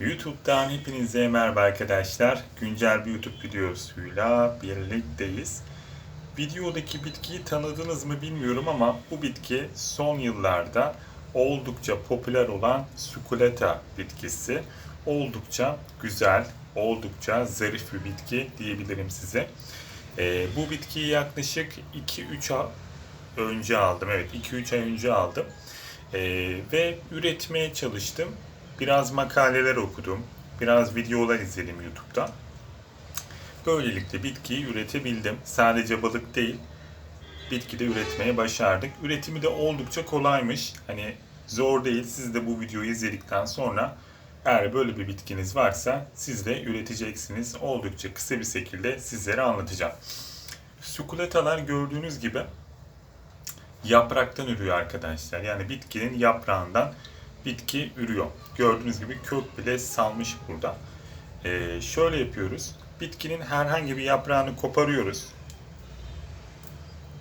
YouTube'dan hepinize merhaba arkadaşlar. Güncel bir YouTube videosuyla birlikteyiz. Videodaki bitkiyi tanıdınız mı bilmiyorum ama bu bitki son yıllarda oldukça popüler olan sukuleta bitkisi. Oldukça güzel, oldukça zarif bir bitki diyebilirim size. E, bu bitkiyi yaklaşık 2-3 önce aldım. Evet 2-3 ay önce aldım. Ee, ve üretmeye çalıştım. Biraz makaleler okudum. Biraz videolar izledim YouTube'dan. Böylelikle bitkiyi üretebildim. Sadece balık değil, bitki de üretmeye başardık. Üretimi de oldukça kolaymış. Hani zor değil. Siz de bu videoyu izledikten sonra eğer böyle bir bitkiniz varsa siz de üreteceksiniz. Oldukça kısa bir şekilde sizlere anlatacağım. Sukuletalar gördüğünüz gibi yapraktan ürüyor arkadaşlar. Yani bitkinin yaprağından bitki ürüyor. Gördüğünüz gibi kök bile salmış burada. Ee, şöyle yapıyoruz. Bitkinin herhangi bir yaprağını koparıyoruz.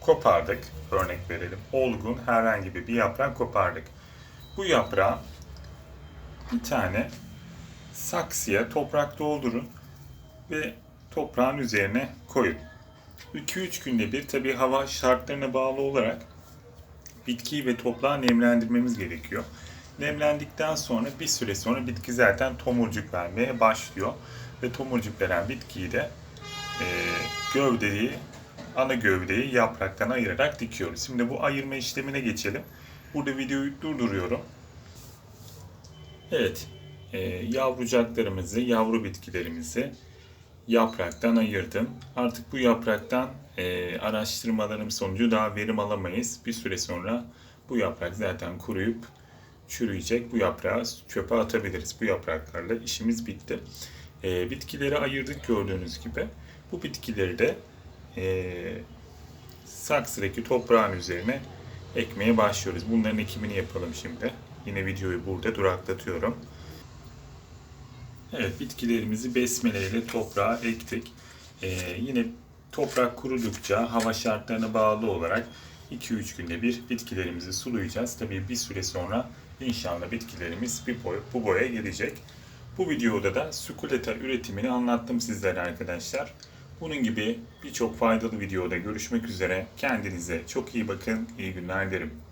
Kopardık. Örnek verelim. Olgun herhangi bir yaprak kopardık. Bu yaprağı bir tane saksıya toprak doldurun ve toprağın üzerine koyun. 2-3 günde bir tabi hava şartlarına bağlı olarak bitkiyi ve toprağı nemlendirmemiz gerekiyor. Nemlendikten sonra bir süre sonra bitki zaten tomurcuk vermeye başlıyor. Ve tomurcuk veren bitkiyi de e, gövdeyi, ana gövdeyi yapraktan ayırarak dikiyoruz. Şimdi bu ayırma işlemine geçelim. Burada videoyu durduruyorum. Evet, e, yavrucaklarımızı, yavru bitkilerimizi yapraktan ayırdım. Artık bu yapraktan e, araştırmalarım sonucu daha verim alamayız. Bir süre sonra bu yaprak zaten kuruyup çürüyecek. Bu yaprağı çöpe atabiliriz. Bu yapraklarla işimiz bitti. E, bitkileri ayırdık gördüğünüz gibi. Bu bitkileri de e, saksıdaki toprağın üzerine ekmeye başlıyoruz. Bunların ekimini yapalım şimdi. Yine videoyu burada duraklatıyorum. Evet bitkilerimizi besmeleyle toprağa ektik. Ee, yine toprak kurudukça hava şartlarına bağlı olarak 2-3 günde bir bitkilerimizi sulayacağız. Tabii bir süre sonra inşallah bitkilerimiz bir boy, bu boya gelecek. Bu videoda da sukuleta üretimini anlattım sizlere arkadaşlar. Bunun gibi birçok faydalı videoda görüşmek üzere. Kendinize çok iyi bakın. İyi günler dilerim.